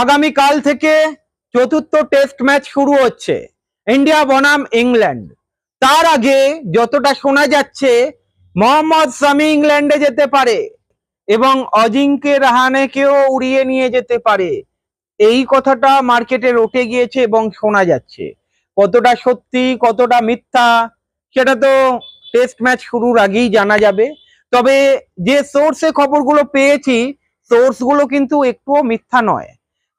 আগামী কাল থেকে চতুর্থ টেস্ট ম্যাচ শুরু হচ্ছে। ইন্ডিয়া বনাম ইংল্যান্ড। তার আগে যতটা শোনা যাচ্ছে, মোহাম্মদ সামি ইংল্যান্ডে যেতে পারে এবং অজিঙ্কে রাহানেকেও উড়িয়ে নিয়ে যেতে পারে। এই কথাটা মার্কেটে রটে গিয়েছে এবং শোনা যাচ্ছে। কতটা সত্যি, কতটা মিথ্যা, সেটা তো টেস্ট ম্যাচ শুরুর আগেই জানা যাবে। তবে যে সোর্সে খবরগুলো পেয়েছি সোর্সগুলো কিন্তু একটুও মিথ্যা নয়।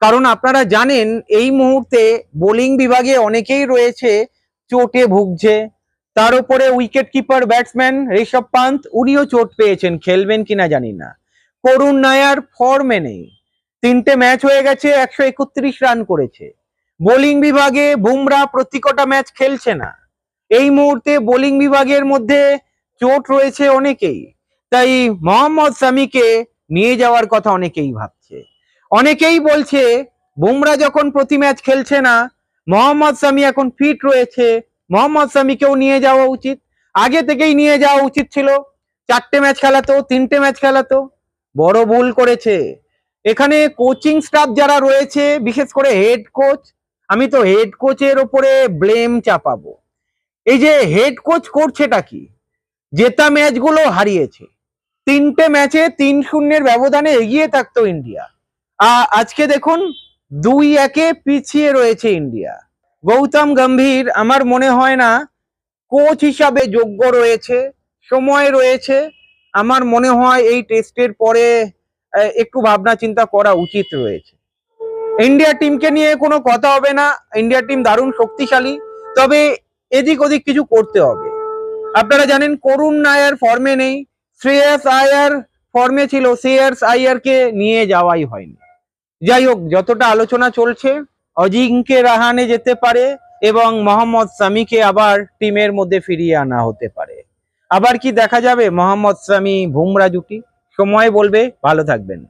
কারণ আপনারা জানেন, এই মুহূর্তে বোলিং বিভাগে অনেকেই রয়েছে, চোটে ভুগছে। তার উপরে wicket keeper batsman Rishabh Pant, উনিও চোট পেয়েছেন। খেলবেন কিনা জানি না। করুণ নায়ার ফর্মে নেই। তিনটে ম্যাচ হয়ে গেছে, একশো একত্রিশ রান করেছে। বোলিং বিভাগে বুমরা প্রতিকটা ম্যাচ খেলছে না। এই মুহূর্তে বোলিং বিভাগের মধ্যে চোট রয়েছে অনেকেই। তাই মোহাম্মদ সামিকে নিয়ে যাওয়ার কথা অনেকেই ভাবছে। অনেকেই বলছে, বুমরা যখন প্রতি ম্যাচ খেলছে না, মোহাম্মদ সামি এখন ফিট রয়েছে, মোহাম্মদ সামিকেও নিয়ে যাওয়া উচিত। আগে থেকেই নিয়ে যাওয়া উচিত ছিল। চারটে ম্যাচ খেলাতো, তিনটে ম্যাচ খেলাতো। বড় ভুল করেছে। এখানে কোচিং স্টাফ যারা রয়েছে, বিশেষ করে হেড কোচ আমি তো হেড কোচের ওপরে ব্লেম চাপাবো। এই যে হেড কোচ করছেটা কি? জেতা ম্যাচগুলো হারিয়েছে। তিনটে ম্যাচে তিন শূন্যের ব্যবধানে এগিয়ে থাকতো ইন্ডিয়া। আজকে দেখুন, দুই একে পিছিয়ে রয়েছে ইন্ডিয়া। গৌতম গম্ভীর, আমার মনে হয় না, কোচ হিসাবে যোগ্য রয়েছে, সময় রয়েছে। আমার মনে হয় এই টেস্টের পরে একটু ভাবনা চিন্তা করা উচিত রয়েছে। ইন্ডিয়া টিমকে নিয়ে কোনো কথা হবে না, ইন্ডিয়া টিম দারুণ শক্তিশালী, তবে এদিক ওদিক কিছু করতে হবে। আপনারা জানেন, করুণ নায়ার ফর্মে নেই, শ্রেয়াস আয়ার ফর্মে ছিল, শ্রেয়াস আয়ারকে নিয়ে যাওয়াই হয়নি। যাই হোক, যতটা আলোচনা চলছে অজিঙ্কে রাহানে যেতে পারে এবং মোহাম্মদ সামিকে আবার টিমের মধ্যে ফিরিয়ে আনা হতে পারে। আবার কি দেখা যাবে? মোহাম্মদ সামি, ভুমরা জুটি। সময় বলবে। ভালো থাকবেন।